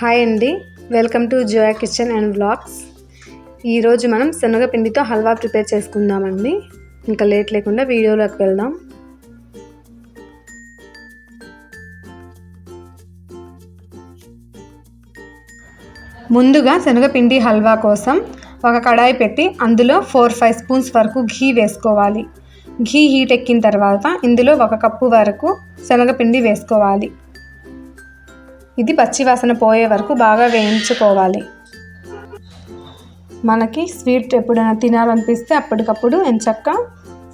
Hi అండి welcome to Zoya kitchen and vlogs ఈరోజు మనం శనగపిండితో హల్వా ప్రిపేర్ చేసుకుందామండి. ఇంకా లేట్ లేకుండా వీడియోలోకి వెళ్దాం. ముందుగా శనగపిండి హల్వా కోసం ఒక కడాయి పెట్టి అందులో ఫోర్ ఫైవ్ స్పూన్స్ వరకు ఘీ వేసుకోవాలి. ఘీ హీట్ ఎక్కిన తర్వాత ఇందులో ఒక కప్పు వరకు శనగపిండి వేసుకోవాలి. ఇది పచ్చివాసన పోయే వరకు బాగా వేయించుకోవాలి. మనకి స్వీట్ ఎప్పుడైనా తినాలనిపిస్తే అప్పటికప్పుడు ఎంచక్క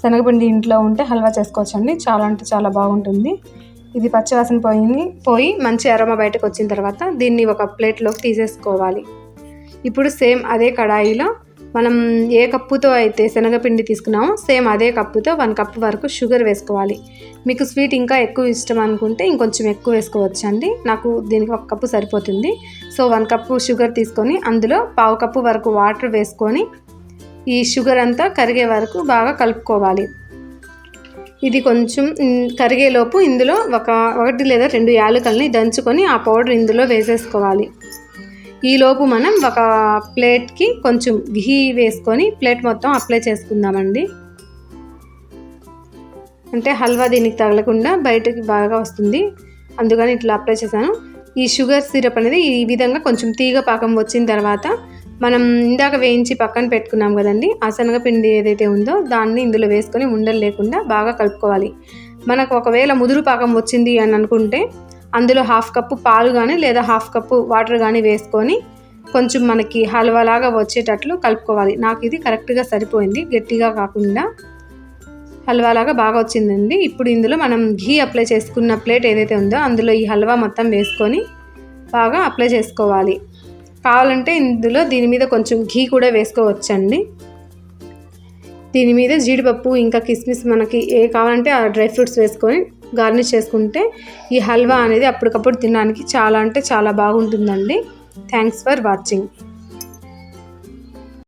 శనగపిండి ఇంట్లో ఉంటే హల్వా చేసుకోవచ్చండి. చాలా అంటే చాలా బాగుంటుంది. ఇది పచ్చివాసన పోయి పోయి మంచి అరమ బయటకు వచ్చిన తర్వాత దీన్ని ఒక ప్లేట్లోకి తీసేసుకోవాలి. ఇప్పుడు సేమ్ అదే కడాయిలో మనం ఏ కప్పుతో అయితే శనగపిండి తీసుకున్నామో సేమ్ అదే కప్పుతో వన్ కప్ వరకు షుగర్ వేసుకోవాలి. మీకు స్వీట్ ఇంకా ఎక్కువ ఇష్టం అనుకుంటే ఇంకొంచెం ఎక్కువ వేసుకోవచ్చు అండి నాకు దీనికి ఒక కప్పు సరిపోతుంది. సో వన్ కప్పు షుగర్ తీసుకొని అందులో పావు కప్పు వరకు వాటర్ వేసుకొని ఈ షుగర్ అంతా కరిగే వరకు బాగా కలుపుకోవాలి. ఇది కొంచెం కరిగేలోపు ఇందులో ఒక ఒకటి లేదా రెండు యాలకల్ని దంచుకొని ఆ పౌడర్ ఇందులో వేసేసుకోవాలి. ఈలోపు మనం ఒక ప్లేట్కి కొంచెం ఘీ వేసుకొని ప్లేట్ మొత్తం అప్లై చేసుకుందామండి. అంటే హల్వా దీనికి తగలకుండా బయటకి బాగా వస్తుంది. అందుకని ఇట్లా అప్లై చేశాను. ఈ షుగర్ సిరప్ అనేది ఈ విధంగా కొంచెం తీగ పాకం వచ్చిన తర్వాత మనం ఇందాక వేయించి పక్కన పెట్టుకున్నాం కదండి ఆ శనగపిండి ఏదైతే ఉందో దాన్ని ఇందులో వేసుకొని ఉండలు లేకుండా బాగా కలుపుకోవాలి. మనకు ఒకవేళ ముదురు పాకం వచ్చింది అని అనుకుంటే అందులో హాఫ్ కప్పు పాలు కానీ లేదా హాఫ్ కప్పు వాటర్ కానీ వేసుకొని కొంచెం మనకి హల్వాలాగా వచ్చేటట్లు కలుపుకోవాలి. నాకు ఇది కరెక్ట్గా సరిపోయింది. గట్టిగా కాకుండా హల్వాలాగా బాగా వచ్చిందండి. ఇప్పుడు ఇందులో మనం ఘీ అప్లై చేసుకున్న ప్లేట్ ఏదైతే ఉందో అందులో ఈ హల్వా మొత్తం వేసుకొని బాగా అప్లై చేసుకోవాలి. కావాలంటే ఇందులో దీని మీద కొంచెం ఘీ కూడా వేసుకోవచ్చండి. దీని మీద జీడిపప్పు ఇంకా కిస్మిస్ మనకి ఏ కావాలంటే ఆ డ్రై ఫ్రూట్స్ వేసుకొని గార్నిష్ చేసుకుంటే ఈ హల్వా అనేది అప్పటికప్పుడు తినడానికి చాలా అంటే చాలా బాగుంటుందండి. Thanks for watching